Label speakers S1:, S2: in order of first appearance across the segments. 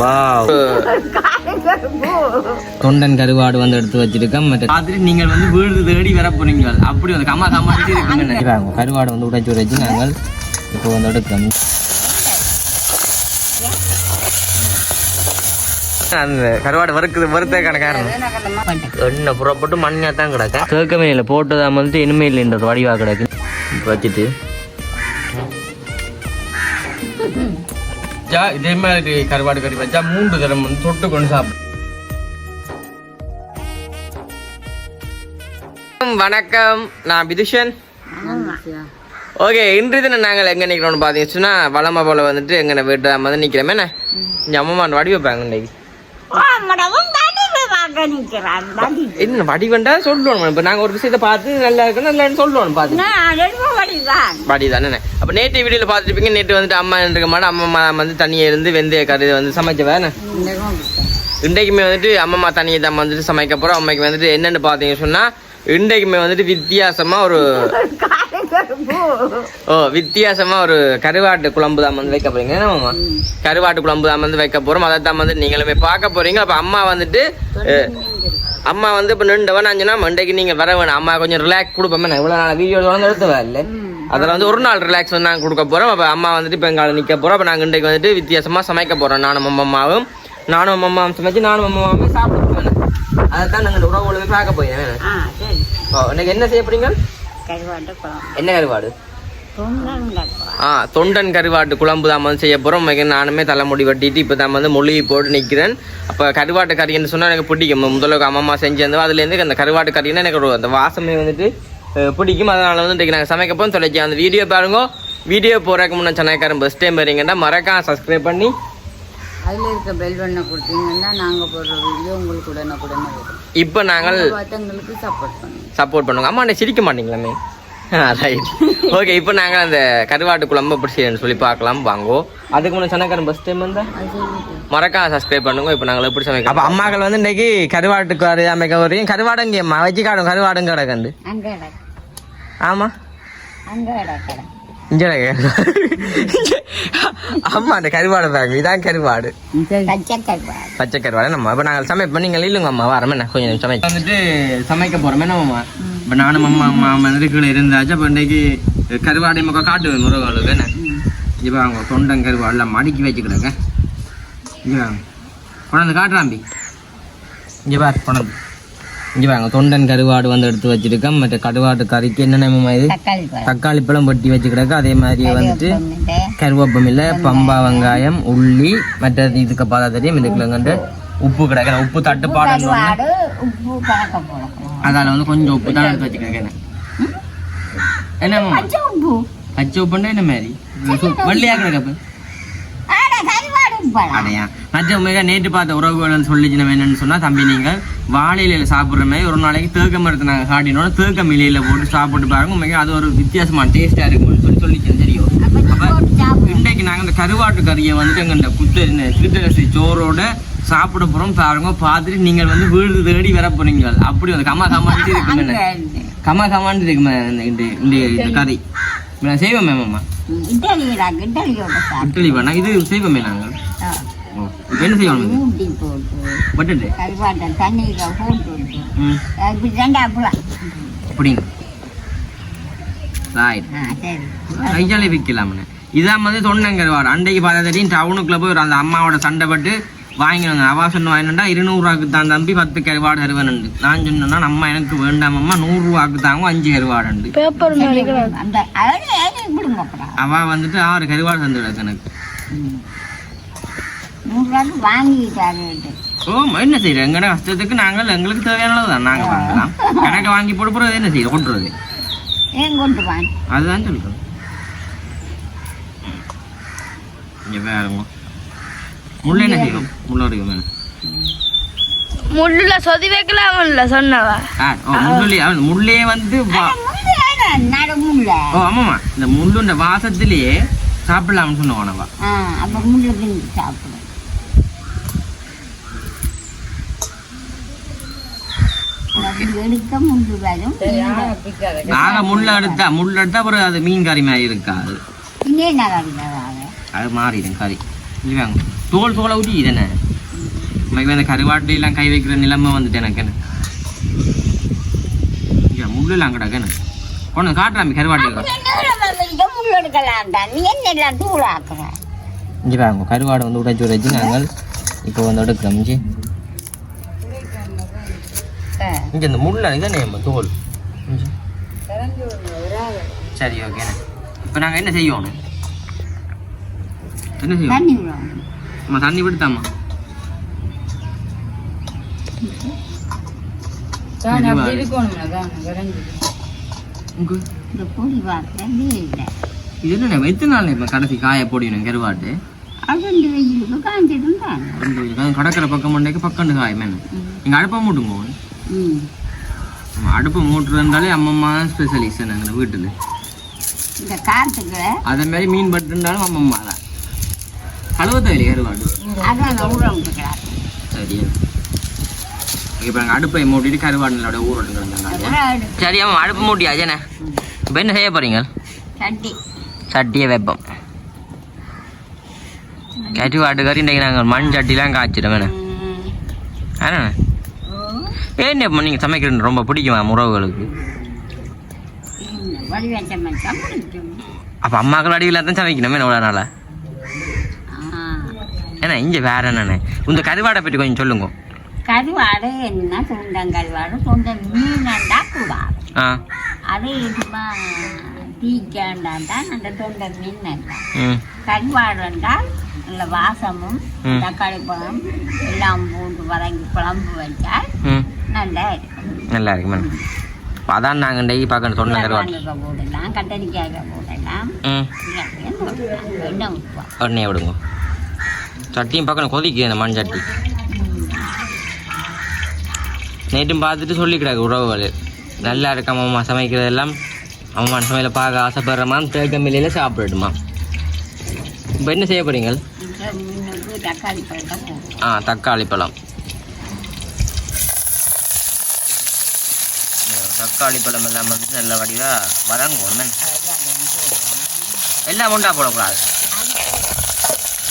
S1: Wow தொண்டன் கருவாடு வந்து எடுத்து வச்சிருக்கேன். மற்ற மாதிரி நீங்கள் வந்து வீடு தேடி வர போறீங்க அப்படி வந்து கம்மா இருக்குங்க கருவாடு வந்து உடைச்சு வச்சு நாங்கள் இப்போ வந்து எடுக்கிறோம் அந்த கருவாடு வறுக்குது வறுத்ததுக்கான காரணம். எண்ணெய் புறப்பட்டு மண்ணா தான் கிடக்க. கேட்கவே இல்லை போட்டதா வந்துட்டு இனிமே இல்லைன்றது வடிவா கிடக்கு. இப்ப வச்சுட்டு ஜா இதே மாதிரி கருவாடு கறி வச்சா மூன்று தரம் வந்து தொட்டு கொண்டு சாப்பிடும் வணக்கம். நான் பிதுஷன் ஓகே இன்று தினம் நாங்கள் எங்கே நிற்கிறோம்னு பார்த்தீங்கன்னா வளமை போல வந்துட்டு எங்கே வீட்டு தான் வந்து நிற்கிறோமே என்ன? அம்மா வடி வைப்பாங்க இன்னைக்கு. என்ன வடி வேண்டா சொல்லணும் இப்போ நாங்கள் ஒரு விஷயத்தை பார்த்து நல்லா இருக்கு நல்லான்னு சொல்லணும் பார்த்து. வடி தானே அப்போ நேற்று வீடியோவில் பார்த்துருப்பீங்க நேற்று வந்துட்டு அம்மா இருக்க மாட்டேன் அம்மா வந்து தனியாக இருந்து வெந்தய கறி வந்து சமைச்ச வேணே இன்றைக்குமே வந்துட்டு அம்மம்மா தனியை தான் வந்துட்டு சமைக்க போகிறோம் அம்மைக்கு வந்துட்டு என்னென்னு பார்த்தீங்க சொன்னால் இன்றைக்குமே வந்துட்டு வித்தியாசமாக ஒரு ஓ வித்தியாசமா ஒரு கருவாட்டு குழம்பு தான் வந்து வைக்க போறீங்க. என்ன மாமா கருவாட்டு குழம்பு தான் வந்து வைக்க போறோம். அதை தான் வந்து நீங்களுமே பார்க்க போறீங்க. அப்ப அம்மா வந்துட்டு அம்மா வந்து இப்ப நின்று வேணாச்சுன்னா மண்டைக்கு நீங்க வர வேணாம். அம்மா கொஞ்சம் ரிலாக்ஸ் கொடுப்போம். என்ன இவ்வளவு நாள் வீடியோ வந்து எடுத்து இல்ல? அதில் வந்து ஒரு நாள் ரிலாக்ஸ் வந்து நாங்கள் கொடுக்க போறோம். அப்ப அம்மா வந்துட்டு இப்போ எங்களை நிக்க போறோம். அப்ப நாங்கள் இன்றைக்கு வந்துட்டு வித்தியாசமா சமைக்க போறோம். நானும் அம்மாவும். நானும் அம்மாவும் சமைச்சு நானும் அம்மாவுமே சாப்பிட போவேன் அதை தான் நாங்கள் உறவுகளுமே பார்க்க போயிருந்தேன் ஓ இன்னைக்கு என்ன செய்ய போறீங்க? என்ன கருவாடு? ஆ தொண்டன் கருவாட்டு குழம்பு தான் வந்து செய்ய போகிறோம் நானுமே தலைமுடி வெட்டிட்டு இப்போ தான் வந்து மொழி போட்டு நிற்கிறேன் அப்போ கருவாட்டு கறின்னு சொன்னால் எனக்கு பிடிக்கும். முதல்ல அம்மா செஞ்சிருந்தோம் அதுலேருந்து அந்த கருவாட்டு கறின்னா எனக்கு ஒரு அந்த வாசமே வந்துட்டு பிடிக்கும். அதனால் வந்து இன்றைக்கி நாங்கள் சமைக்க போகிறோம் தொலைச்சி அந்த வீடியோ பாருங்க. வீடியோ போகிறதுக்கு முன்னே சென்னைக்காரன் பஸ் டைம் வரீங்கன்னா மறக்காம சப்ஸ்கிரைப் பண்ணி
S2: அதில் இருக்க பெல் பண்ண கொடுத்தீங்கன்னா நாங்கள் போடுற வீடியோ உங்களுக்கு உடனே உடனே வரும்.
S1: இப்போ நாங்கள்
S2: பார்த்து எங்களுக்கு சப்போர்ட் பண்ணுங்க.
S1: சப்போர்ட் பண்ணுங்க அம்மா என்ன சிரிக்க மாட்டீங்களாமே ரைட் ஓகே இப்போ நாங்கள் அந்த கருவாட்டு குழம்பு எப்படி சொல்லி பார்க்கலாம். வாங்கோ. அதுக்கு முன்னே சென்னைக்காரன் பஸ் டைம் வந்தா? மறக்காம சப்ஸ்கிரைப் பண்ணுங்க. இப்போ நாங்கள் எப்படி சமைக்க அப்போ அம்மாக்கள் வந்து இன்னைக்கு கருவாட்டு கறி அமைக்க வரையும் கருவாடுங்க வச்சு காடும்
S2: அங்கே கிடக்கு
S1: ஆமா.
S2: அங்கே கிடக்கு
S1: இங்கே அம்மா அந்த கருவாடு பாருங்க. இதான் கருவாடு.
S2: பச்சை கருவாடு
S1: பச்சை நம்ம இப்போ நாங்கள் சமைப்போம். நீங்கள் இல்லைங்க அம்மா வரோம் என்ன? கொஞ்சம் சமைக்க வந்துட்டு சமைக்க போகிறோம் என்ன அம்மா இப்போ நானும் அம்மா அம்மா வந்துட்டு கீழே இருந்தாச்சு. அப்போ இன்னைக்கு கருவாடை மக்கள் காட்டுவேன் முருகாளுக்கு என்ன? இப்போ அவங்க தொண்டன் கருவாடெல்லாம் மடிக்கி வச்சுக்கிடுங்க இங்கே வாங்க கொண்டாந்து காட்டுறாம்பி இங்கே பார் கொண்டாந்து. இங்கே வாங்க தொண்டன் கருவாடு வந்து எடுத்து வச்சிருக்கேன். மற்ற கருவாட்டு கறிக்கு என்னென்ன இது?
S2: தக்காளி பழம்
S1: தக்காளி பழம் வெட்டி வச்சுக்கிடக்கு. அதே மாதிரி வந்துட்டு கருவேப்பம் இல்லை பம்பா வெங்காயம் உள்ளி மற்றது இதுக்கு பார்த்தா தெரியும். இதுக்குள்ள வந்து உப்பு கிடக்குற உப்பு தட்டுப்பாடு
S2: கருவாடு
S1: அதால வந்து கொஞ்சம் உப்பு தான் எடுத்து வச்சுக்கிறேன் என்ன?
S2: பச்சை உப்பு.
S1: பச்சை உப்புன்னா என்ன மாதிரி? வெள்ளையா கிடக்கு
S2: கருவாடு
S1: அடையா மற்ற மிக நேற்று பார்த்த உறவுகள் சொல்லிச்சு நம்ம என்னன்னு சொன்னா தம்பி நீங்கள் வாழை இலையில சாப்பிடுற மாதிரி ஒரு நாளைக்கு தேக்க மரத்தை நாங்கள் காட்டினோம் தேக்கம் இலையில போட்டு சாப்பிட்டு பாருங்க. மிக அது ஒரு வித்தியாசமான டேஸ்டா இருக்கும்னு சொல்லி சொல்லிச்சு தெரியும் அப்ப இன்றைக்கு நாங்கள் இந்த கருவாட்டு கறியை வந்துட்டு எங்க இந்த குத்து சிறுத்தரசி சோறோட சாப்பிட போறோம். பாருங்க பார்த்துட்டு நீங்கள் வந்து வீடு தேடி வர போறீங்க. அப்படி வந்து கம்மா கமாண்டு இருக்குமே கம்மா கமாண்டு இருக்குமே இந்த கறி. நான் செய்வோம் மேம்?
S2: இட்லியோட சாப்பிட்டு
S1: இட்லி வேணா இது செய்வோமே நாங்கள் என்ன இது?
S2: ஊட்டி போட்டு
S1: பட்டுட்டு?
S2: கருவாட்டை தண்ணியில் போட்டு விட்டு
S1: ம்
S2: இப்படி ரெண்டா அப்பலாம்
S1: அப்படிங்க ரைட்
S2: ஆ சரி.
S1: கையாலே விற்கலாம்னு. இதான் வந்து தொண்டங்கருவாடு அன்றைக்கு பார்த்தா தெரியும் டவுனுக்குள்ள போய் ஒரு அந்த அம்மாவோட சண்டை பட்டு வாங்கி வந்தேன். அவா சொன்ன வாங்கினா இருநூறுவாக்கு தான் தம்பி பத்து கருவாடு தருவேன் நான் சொன்னா அம்மா எனக்கு வேண்டாம் அம்மா நூறுரூவாக்கு தாங்க அஞ்சு கருவாடு
S2: அப்புறம்
S1: அவ வந்துட்டு ஆறு கருவாடு தந்து விட ஓ என்ன செய்யறோம் எங்கட கஷ்டத்துக்கு நாங்கள் எங்களுக்கு தேவையானது தான் நாங்கள் வாங்கலாம். கணக்கை வாங்கி போட போகிறது என்ன செய்யறோம் கொண்டுறது
S2: ஏன் கொண்டு வாங்க
S1: அதுதான் சொல்றோம் இங்கே வேறுங்க முள்ள என்ன செய்வோம் முள்ள வரைக்கும் வேணும்
S3: முள்ளுல சொதி வைக்கலாம் இல்ல சொன்னவா.
S1: ஆ ஓ முள்ளுலே அவன் முள்ளே வந்து ஓ ஆமாம்மா. இந்த முள்ளுண்ட வாசத்திலேயே சாப்பிடலாம்னு சொன்னவனவா
S2: அப்போ முள்ளு சாப்பிடும். எடுக்க முள்ளு வரும்
S1: நாங்க முள்ள எடுத்தா முள்ள எடுத்தா அப்புறம் அது மீன் கறி மாதிரி இருக்காது. அது மாறிடும் கறி. இது வாங்க தோல் தோலை ஊட்டி தானே எனக்கு அந்த கருவாட்டு எல்லாம் கை வைக்கிற நிலைமை வந்துட்டு எனக்கு என்ன முள்ளெல்லாம் கிடக்கு என்ன ஒன்று காட்டுறாமி கருவாட்டு இங்கே பாருங்க கருவாடை வந்து உடைச்சு உடைச்சு நாங்கள் இப்போ வந்து எடுக்கிறோம் இங்கே இந்த முள்ள இதானே நம்ம தோல். சரி ஓகேண்ணே இப்போ நாங்கள் என்ன செய்யணும்? என்ன செய்யணும்?
S2: தண்ணி
S1: விடுத்தாம்மா இது என்ன எத்தனை நாள் இப்போ கடைசி காய போடணும் கருவாட்டு? கடற்கரை பக்கம் மண்டைக்கு பக்கண்டு காய் மேன் இங்கே அடுப்பை மூட்டுங்க. அடுப்பு மூட்டு இருந்தாலே அம்மம்மா ஸ்பெஷலிஸ்ட் நாங்கள் வீட்டில்
S2: இந்த காற்றுக்கு
S1: அதே மாதிரி மீன் பட்டு இருந்தாலும் அம்மம்மா தான். கழுவ தேவையில்லை
S2: விட்டுக்கிறார்
S1: சரி இப்போ நாங்கள் அடுப்பை மூட்டிட்டு கருவாடுகளோட ஊரோட கிடந்தாங்க சரி ஆமாம் அடுப்பு மூட்டியாச்சேண்ணே இப்போ என்ன செய்ய போகிறீங்க
S2: சட்டி.
S1: சட்டியை வைப்போம். கருவாட்டு கறி இன்றைக்கி நாங்கள் மண் சட்டிலாம் காய்ச்சிடும் வேணே ஆனா ஏன் இப்போ நீங்கள் சமைக்கிறது ரொம்ப பிடிக்குமா உறவுகளுக்கு அப்போ அம்மாக்கள் அடிவில் தான் சமைக்கணுமே எவ்வளோ நாளா. ஏன்னா இங்கே வேற என்னண்ணே இந்த கருவாடை பற்றி கொஞ்சம் சொல்லுங்க.
S2: கருவாடு என்ன தொண்டங்கருவாடு தொண்ட மீனண்டா கூடாது.
S1: ஆ.
S2: அது சும்மா தீக்காண்டான் தான் அந்த தொண்டை மீன் அல்ல
S1: ம்.
S2: கருவாடு என்றால் நல்ல வாசமும். தக்காளி பழம் எல்லாம் போட்டு வதங்கி குழம்பு வச்சால்
S1: ம்.
S2: நல்லா
S1: இருக்கு மேம் அதான் நாங்கள் இன்றைக்கு பார்க்கணும் சொன்ன
S2: போடலாம் கத்தரிக்காய் போடலாம். எண்ணெய்
S1: உடனே விடுங்க. சட்டியும் பார்க்கணும் கொதிக்குது அந்த மண் சட்டி. நேற்றும் பார்த்துட்டு சொல்லிக்கிறாங்க உறவுகள். நல்லா இருக்கு அம்மா சமைக்கிறதெல்லாம் அம்மா சமையல பார்க்க ஆசைப்படுறமா தேக்க மில்லையில் சாப்பிடட்டுமா? இப்போ என்ன செய்ய
S2: போடுவோம்.
S1: ஆ தக்காளி பழம். தக்காளி பழம் எல்லாம் வந்து நல்ல வடிவாக வதங்குவோம். என்ன? எல்லாம் ஒன்றா போடக்கூடாது.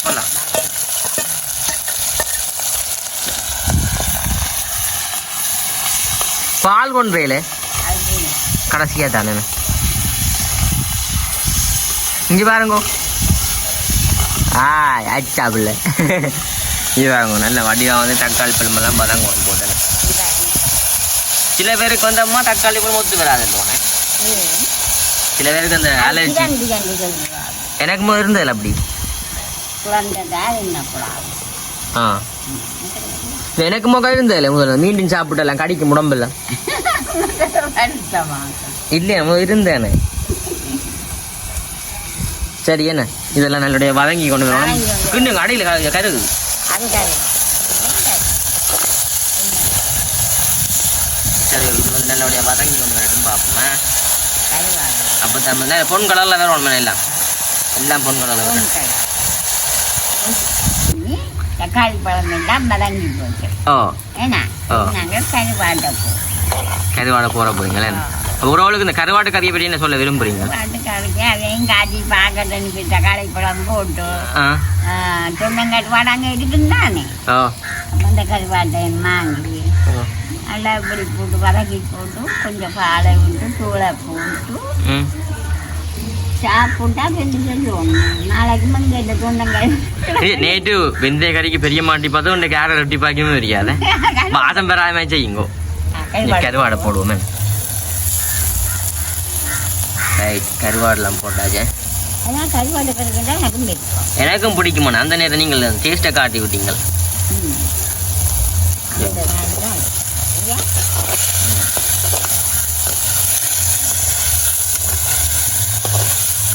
S1: போடலாம். பால் கொண்டு
S2: அது
S1: கடைசியாக தானே? இங்கே பாருங்க. ஆ ஆச்சா பிள்ளை. இது வாங்க நல்ல வடிவாக வந்து தக்காளி பழமெல்லாம் வதங்குவோம் போட்டேன் சில பேருக்கு வந்து அம்மா தக்காளி பழம் ஒத்து வராது போனேன் சில பேருக்கு அந்த அலர்ஜி எனக்கு இருந்ததில்ல அப்படி. ஆ. எனக்கு முகம் இருந்ததில்ல முதல்ல. மீண்டும் சாப்பிட்டலாம் கடிக்கு முடம்பில்ல
S2: வருத்தமாக
S1: இல்லையா இருந்தேனே. சரி என்ன? இதெல்லாம் நல்லபடியா வதங்கி கொண்டு வரணும். கிண்ணுங்க அடியில் கருது
S2: அது கரு
S1: சரி இது வந்து நல்லபடியா வதங்கி கொண்டு வரட்டும் பார்ப்போமே. அப்போ நம்ம பொன் கலரில் வேற ஒன்று எல்லாம் எல்லாம் பொன் கலரில் வரும்
S2: தக்காளி பழம் எல்லாம் வதங்கி போச்சு.
S1: ஓ.
S2: ஏன்னா. நாங்கள் கருவாட்டை போடுவோம்
S1: கருவாடை போற போறீங்களே உறவுகளுக்கு இந்த கருவாட்டு கறியை பற்றி என்ன சொல்ல விரும்புறீங்க?
S2: அதையும் காய்ச்சி பார்க்கறதுக்கு தக்காளி பழம் போட்டு
S1: ஆ.
S2: தொண்டங்கருவாடு அங்கே இருக்குன்னு தானே. அந்த கருவாட்டை வாங்கி. நல்லா இப்படி போட்டு வதக்கி போட்டு கொஞ்சம் பாலை விட்டு தூளை போட்டு
S1: ம்.
S2: சாப்பிட்டா ரெண்டு சொல்லுவோம் நாளைக்கு மங்க இந்த தொண்டங்காய்.
S1: ஏய், நேற்று வெந்தய கறிக்கு பெரிய மாட்டி பார்த்தோம் இந்த கேரட் ரொட்டி பாக்கியமே தெரியாத வாசம் பெறாம செய்யுங்கோ. கருவாடை போடுவோமே. ரைட் கருவாடெல்லாம் போட்டாச்சே.
S2: எனக்கும் பிடிக்கும்.
S1: அந்த நேரம் நீங்கள் டேஸ்ட்டை காட்டி விட்டீங்க
S2: ம். அந்த மாதிரி தான்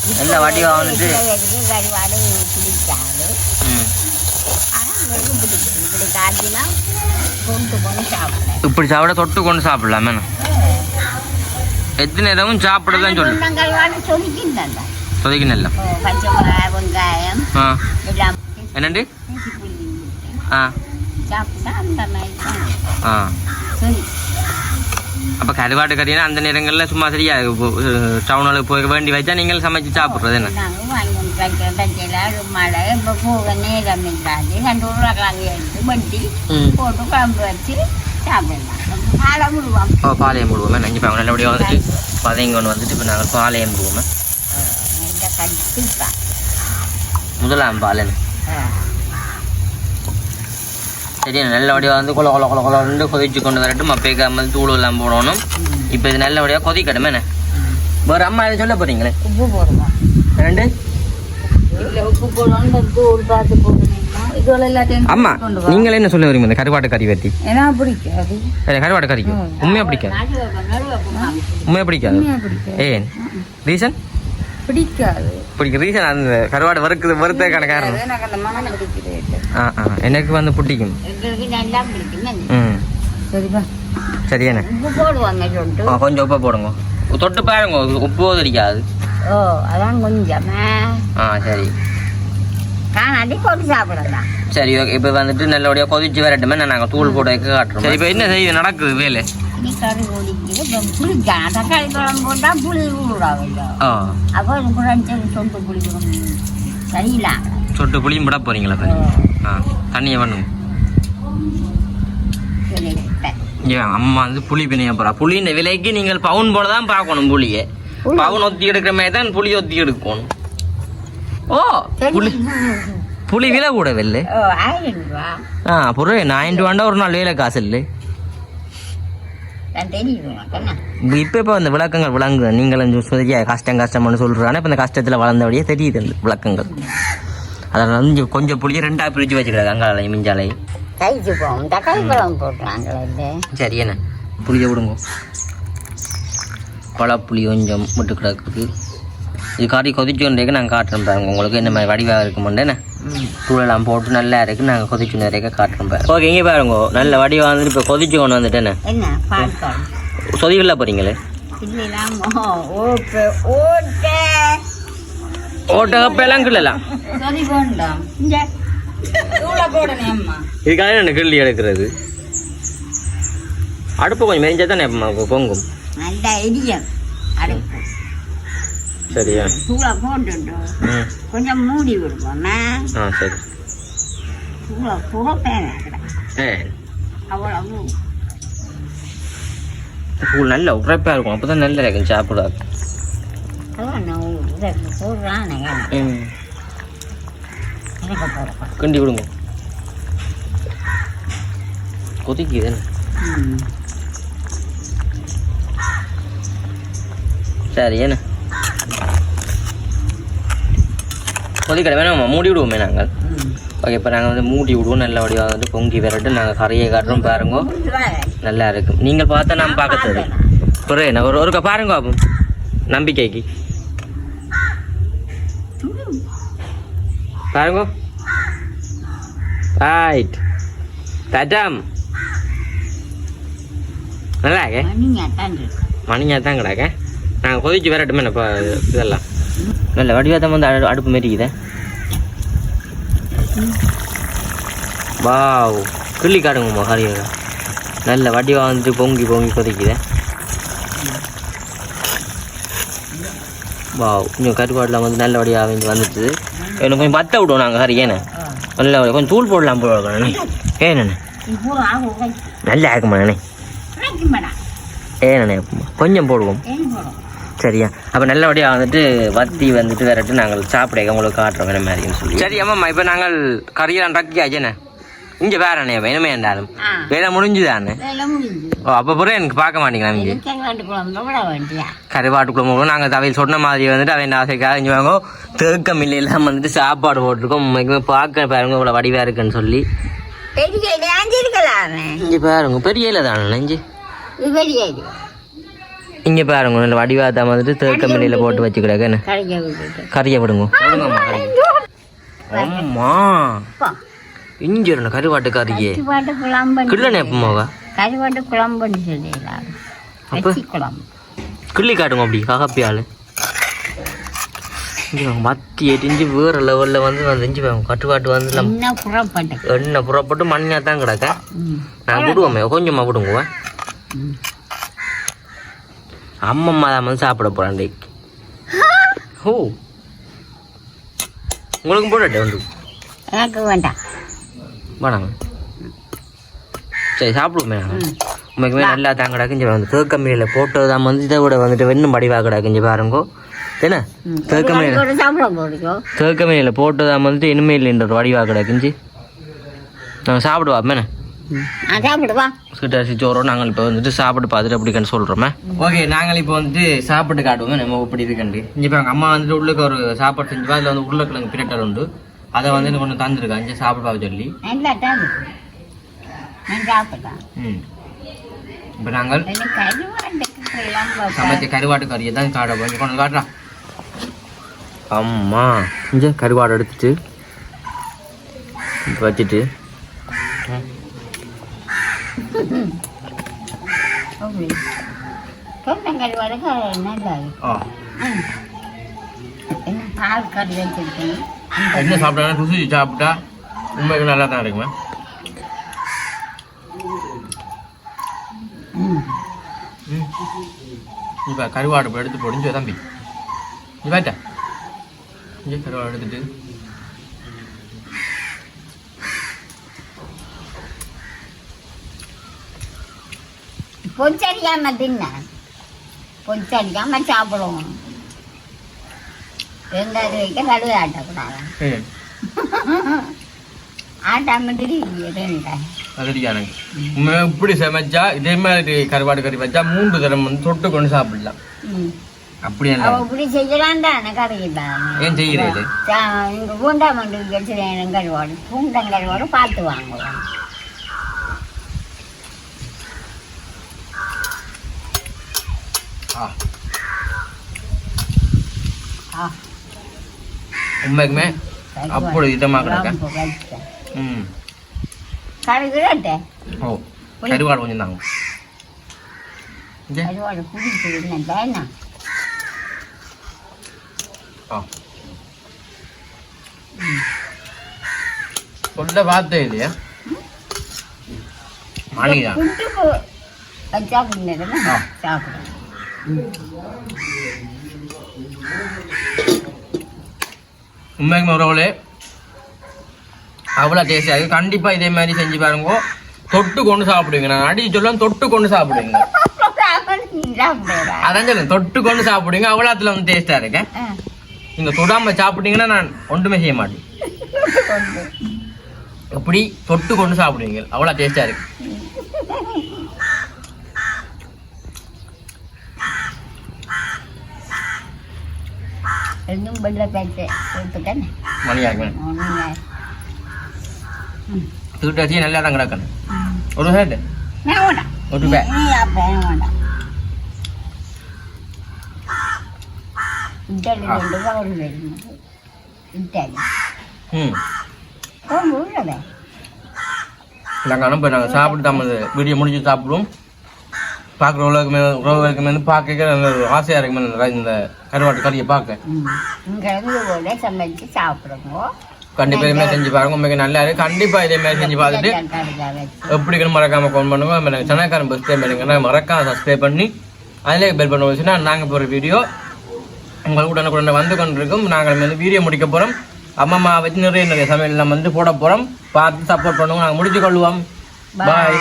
S2: ஐயா
S1: நல்ல வடிவா வந்துட்டு
S2: சிலருக்கு கருவாடு பிடிக்காது
S1: ம்
S2: ஆனால் எனக்கு பிடிக்கும் இப்படி காய்ச்சினா கொண்டு கொண்டு சாப்பிடுறேன்
S1: இப்படி சாப்பிட தொட்டு கொண்டு சாப்பிடலாமே எத்தனை நேரமும் சாப்பிட தான் சொல்லு
S2: தொண்டங்கருவாடு சொலிக்கின்றன
S1: சொதைக்கு நல்லா
S2: பச்சை மிளகாய் வெங்காயம்
S1: ஆ
S2: எல்லாம்
S1: என்னண்டு
S2: பேசி புள்ளி
S1: ஆ
S2: சாப்பிட்டா அந்த மாதிரி தான்
S1: ஆ
S2: சரி.
S1: அப்போ கருவாட்டு கறினா அந்த நேரங்களில் சும்மா சரியா டவுனுக்கு போய் வேண்டி வச்சா நீங்கள் சமைச்சு சாப்பிட்றது என்ன?
S2: மழை இப்போ போக நேரம் இல்லாது. ரெண்டு உருளைக்கிழங்கு எடுத்து வண்டி போட்டு குழம்பு வச்சு சாப்பிடலாம்.
S1: ஓ பாளையம் போடுவோமே நஞ்சு பாங்க நல்லபடியாக வந்துட்டு பதைங்கொண்டு வந்துட்டு இப்போ நாங்கள் பாளையம்
S2: கண்டிப்பாக
S1: முதலாம் பாளையம். சரி நல்லபடியாக வந்து கொல கொல கொல கொலன்னு கொதிச்சு கொண்டு வரட்டும். அப்பேக்காமல் தூள் எல்லாம் போடணும். இப்போ இது நல்லபடியாக கொதிக்கட்டுமே என்ன? வேறு அம்மா எதுவும் சொல்ல போறீங்களே?
S2: உப்பு போடுவோம்
S1: ரெண்டு.
S2: உப்பு போடணும் தூள் பார்த்து
S1: அம்மா நீங்களே என்ன சொல்ல வரீங்க? இந்த கருவாட்டு கறி
S2: பிடிக்காது.
S1: கருவாட்டு கறிக்கு உண்மையாக பிடிக்காது? உண்மையாக பிடிக்காது? ஏன் ரீசன்?
S2: பிடிக்காது.
S1: பிடிக்க ரீசன் அந்த கருவாடு வறுக்குது வறுத்ததுக்கான காரணம். ஆ ஆ எனக்கு வந்து பிடிக்கும் ஆ, கொஞ்சம் உப்பை போடுங்க தொட்டு பாருங்க உப்பு தெரியாது
S2: ஓ அதான் கொஞ்சமே
S1: ஆ சரி சரி ஓகே இப்போ வந்துட்டு நல்லபடியாக கொதிச்சு வரட்டுமே நான் நாங்கள் தூள் போட்டு வைக்க காட்டுறோம் சரி இப்போ என்ன செய்யுது நடக்குது வேலை
S2: தக்காளி குழம்பு போட்டால் புளி ஊடாவில்ல
S1: ஆ
S2: அப்போ குழந்தை சொட்டு புளிக்கணும் சரியில்லாம்
S1: சொட்டு புளியும் விட போறீங்களா இப்போ ஆ. தண்ணியை பண்ணுங்க ஏன் அம்மா வந்து புளி பிணைய போறா. புளியின் விலைக்கு நீங்கள் பவுன் போல தான் பார்க்கணும் புளியை. பவுன் ஒத்தி எடுக்கிற மாதிரி தான் புளி ஒத்தி எடுக்கணும். ஓ புளி புளி விலை கூட
S2: ஆயிரம் ரூபா.
S1: ஆ பொருள் நான் வேண்டாம் ஒரு நாள் வேலை காசு இல்லை. இப்போ இப்போ அந்த விளக்கங்கள் விளங்குது? நீங்களும் சொல்லியா கஷ்டம் கஷ்டம்னு சொல்கிறானே இப்போ இந்த கஷ்டத்தில் வளர்ந்தபடியே தெரியுது அந்த விளக்கங்கள். அதில் வந்து கொஞ்சம் புளியை ரெண்டாக பிரித்து வச்சுக்கிறாங்க அங்காலை மிஞ்சாலை
S2: கைக்கு போவோம் தக்காளி குழம்பு போட்டுறாங்களே இல்லை
S1: சரி என்ன? புளியை விடுங்க. பழப்புளி கொஞ்சம் விட்டு கிடக்குது இது காட்டி கொதிச்சு கொண்டேக்கு நாங்கள் காட்டுறோம் பாருங்க. உங்களுக்கு என்ன மாதிரி வடிவாக இருக்குமுண்டு என்ன? தூளெல்லாம் போட்டு நல்லா இருக்கு நாங்கள் கொதிச்சு நிறைய காட்டுறோம் பாருங்க. ஓகே இங்கே பாருங்க. நல்ல வடிவாக வந்துட்டு இப்போ கொதிச்சு கொண்டு வந்துட்டேன்னு
S2: என்ன? பால் குழம்பு
S1: சொதிவில் போகிறீங்களே
S2: இல்லைலாமோ ஓட்டு ஓட்டு
S1: ஓட்ட கப்பெல்லாம் கிள்ளலாம்
S2: சரி வேண்டாம் இங்க தூளை போடணும் அம்மா
S1: இதுக்காக என்ன கிள்ளி எடுக்கிறது அடுப்பு கொஞ்சம் மெரிஞ்சா தானே பொங்கும் சரியா
S2: கொஞ்சம் மூடி விடுவோம்னா
S1: ஆ சரி நல்ல உரைப்பாக இருக்கும் அப்போ தான் நல்லா இருக்கும் சாப்பிட
S2: அதான் நான் இதை போடுறான்
S1: ம்
S2: எனக்கு போடுறேன்
S1: கிண்டி விடுங்க கொதிக்குது சரி என்ன? கொதிக்கடை வேணாமா மூடி விடுவோமே நாங்கள். ஓகே இப்போ நாங்கள் வந்து மூடி விடுவோம் நல்ல வடிவாக வந்துட்டு பொங்கி விரட்டு நாங்கள் கரையை காட்டுறோம் பாருங்க. நல்லா இருக்கும். நீங்கள் பார்த்தா நான் பார்க்கறது ஒரு என்ன ஒரு ஒருக்கா பாருங்க அப்போ. நம்பிக்கைக்கு. பாருங்க ரைட் தஜாம் நல்லா இருக்கே
S2: மணிங்க தாண்டி
S1: மணியா தான் கிடக்க நாங்கள் கொதிச்சு வரட்டுமே இப்போ இதெல்லாம் நல்ல வடிவாதம் வந்து அடு- அடுப்பு மாரிக்குதே வாவ் கிள்ளி காடுங்கம்மா கறியாக நல்ல வடிவா வந்துட்டு பொங்கி பொங்கி கொதிக்குதே வாவ் கொஞ்சம் கருவாடுலாம் வந்து நல்ல வடியாக வந்து வந்துட்டு எனக்கு கொஞ்சம் பத்த விடுவோம் நாங்கள் கறி ஏண்ணே நல்ல கொஞ்சம் தூள் போடலாம் போடுவோம்
S2: இப்போ ஆகும்
S1: நல்லா இருக்குமா நானே கொஞ்சம் போடுவோம். சரியா? அப்போ நல்லபடியாக வந்துட்டு வத்தி வந்துட்டு விரட்டு நாங்கள் சாப்பிட உங்களுக்கு காட்டுறோம் வேற மாதிரின்னு சொல்லி. சரி அம்மா இப்போ நாங்கள் கறியெல்லாம் ரக்கியாச்சுண்ணே இங்கே வேற அண்ணே வேணுமே என்றாலும். வேலை முடிஞ்சுதானே ஓ அப்போ பிறகு எனக்கு பார்க்க மாட்டீங்களா இங்கே?
S2: கருவாட்டு குழம்பு
S1: நாங்கள் தவையில் சொன்ன மாதிரி வந்துட்டு அவன் ஆசைக்காக இங்கே வாங்க தேக்கம் இல்லையெல்லாம் வந்துட்டு சாப்பாடு போட்டிருக்கோம். உண்மைக்குமே பார்க்க பாருங்க இவ்வளோ வடிவாக இருக்குன்னு சொல்லி. இங்கே பாருங்க பெரிய இல்லை தானே
S2: இது
S1: இங்கே பாருங்க வடிவாக தான் வந்துட்டு தேக்கம் இல்லையில் போட்டு வச்சுக்கிறாங்க கறியை விடுங்க. கறியை அம்மா இங்கே இருந்த கருவாட்டு கறியே
S2: கருவாட்டு குழம்பு
S1: கிள்ளனே எப்பமாவா?
S2: கருவாட்டு குழம்புன்னு சொல்லிடலாம்.
S1: அப்ப?
S2: குழம்பு.
S1: கிள்ளி காட்டுங்க அப்படி ககப்பியால் மத்தி எரிஞ்சு வேறு லெவலில் வந்து வந்துஞ்சு வாங்க கட்டுவாட்டு வந்து நம்ம
S2: என்ன புறப்பட்டு?
S1: எண்ணெய் புறப்பட்டு மண்ணியாக தான் கிடக்க. நான் விடுவோமே கொஞ்சமாக விடுங்க. அம்மம்மா தான் வந்து சாப்பிட போகிறேன் டேக் ஓ உங்களுக்கும் போடட்டே வந்து.
S2: எனக்கு வேண்டாம்.
S1: வேணாங்க. சரி சாப்பிடுவோமே உண்மைக்குமே நல்லா தாங்க கிடக்குஞ்சு வந்து தேக்கம்பீரியில் போட்டது தான் வந்து இதை விட வந்துட்டு வெண்ணும் படிவாக கிடக்குஞ்சு பாருங்கோ. என்ன?
S2: ஒரு சாப்பிட போடுறோம்
S1: தேக்கம்பீரியில் போட்டது தான் வந்துட்டு இனிமேல் ஒரு வடிவாக கிடக்குஞ்சு நாங்கள் சாப்பிடுவா மேனே சிட்டரிசி சோறோம் நாங்கள் இப்போ வந்துட்டு சாப்பிட்டு பார்த்துட்டு அப்படிக்கன்னு சொல்கிறோமே ஓகே நாங்கள் இப்போ வந்துட்டு சாப்பிட்டு காட்டுவோமே நம்ம இப்படி இருக்குண்டு இங்கே இப்போ எங்கள் அம்மா வந்துட்டு உள்ளுக்கு ஒரு சாப்பாடு செஞ்சு அதில் வந்து உருளைக்கிழங்கு பிரட்டல் உண்டு. அதை வந்து எனக்கு கொஞ்சம் தந்துருக்கா? இங்கே சாப்பிட்டு பார்க்க சொல்லி ம். இப்போ நாங்கள் சமைச்ச கருவாட்டு கறியை தான் காட்ட போய் கொண்டு காட்டுறா. அம்மா இங்கே கருவாடு எடுத்துட்டு வச்சுட்டு.
S2: பால் கறி வச்சிருக்கேன்.
S1: என்ன சாப்பிட்டா ருசி சாப்பிட்டா உண்மைக்கு நல்லா தான் இருக்குமே இப்போ கருவாடு எடுத்து போடுஞ்சு தம்பி நீ பாட்டா இங்கே கருவாடு எடுத்துட்டு
S2: பொச்சரியாம தின்ன பொச்சரிக்காம சாப்பிடுவோம் வெங்காயம் வைக்க கடுகு ஆட்டக்கூடாது
S1: இப்படி சமைச்சா இதே மாதிரி கருவாடு கறி வச்சா மூன்று தரம் வந்து தொட்டு கொண்டு சாப்பிடலாம். அப்படி
S2: இப்படி செய்யலான்டான கறியிட்டாங்க
S1: ஏன் செய்கிறது
S2: இங்க பூண்டாமண்டு வச்சுருக்கேன் கருவாடு. பூண்டங்கருவாடு பார்த்து வாங்குவோம்.
S1: ஆ.
S2: ஆ.
S1: உண்மைக்குமே அப்படி இதமாக கிடக்க? ம். ஓ கருவாடு கொஞ்சம் தாங்க. சொல்ல வார்த்தை இல்லையா? மணிதான்
S2: புட்டுக்கு வச்சா
S1: உண்மைக்குமே உறவுகளே அவ்வளோ டேஸ்டியாக இருக்குது கண்டிப்பாக இதே மாதிரி செஞ்சு பாருங்க. தொட்டு கொண்டு சாப்பிடுவீங்க. நான் அடி சொல்லுவேன் தொட்டு கொண்டு சாப்பிடுவீங்க. அதான் சொல்லுங்க தொட்டு கொண்டு சாப்பிடுவீங்க. அவ்வளோத்துல வந்து டேஸ்ட்டாக இருக்கேன் நீங்கள் தொடாமல் சாப்பிட்டீங்கன்னா நான் ஒன்றுமே செய்ய மாட்டேன். அப்படி தொட்டு கொண்டு சாப்பிடுவீங்க. அவ்வளோ டேஸ்ட்டாக இருக்கு
S2: ரெண்டும் வெள்ளை பேச்சு கொடுத்துட்டேன்
S1: மணியாக இருக்கு
S2: ஒன்றுங்க
S1: தூட்டாச்சி நல்லா தான் கிடக்கணும் ஒரு ஹேட்
S2: நான் வேண்டாம்
S1: ஒரு பே
S2: நீ அப்போ வேண்டாம் இட்டாலி ரெண்டு கவர் வேணும் இட்டாலி
S1: ம்
S2: குழம்பு உள்ளதே
S1: இல்லைங்க இப்போ நாங்கள் சாப்பிட்டு நம்ம வீடியோ முடிஞ்சு சாப்பிடுவோம் பார்க்குற உலகமே வந்து பார்க்க ஆசையாக இருக்குமே இந்த கருவாட்டு கறியை பார்க்க.
S2: இங்கே இருந்து கூட சமைச்சு சாப்பிடுங்க.
S1: கண்டிப்பாக செஞ்சு பாருங்க. உண்மைக்கு நல்லா இருக்கு. கண்டிப்பாக இதே மாதிரி செஞ்சு பார்த்துட்டு
S2: கடுகா வச்சு.
S1: எப்படி இருக்குன்னு மறக்காம ஃபோன் பண்ணுங்க. சனாக்காரன் பஸ் டைம் பண்ணுங்க மறக்காம சப்ஸ்கிரைப் பண்ணி அதிலே பெல் பண்ண வச்சுன்னா நாங்கள் போகிற வீடியோ உங்களுக்கு உடனுக்குடனே வந்து கொண்டிருக்கும். நாங்கள் வந்து வீடியோ முடிக்க போகிறோம் அம்மா அம்மா வச்சு நிறைய நிறைய சமையல் நம்ம வந்து போட போகிறோம் பார்த்து சப்போர்ட் பண்ணுவோம் நாங்கள் முடிச்சு கொள்வோம்.
S2: பாய்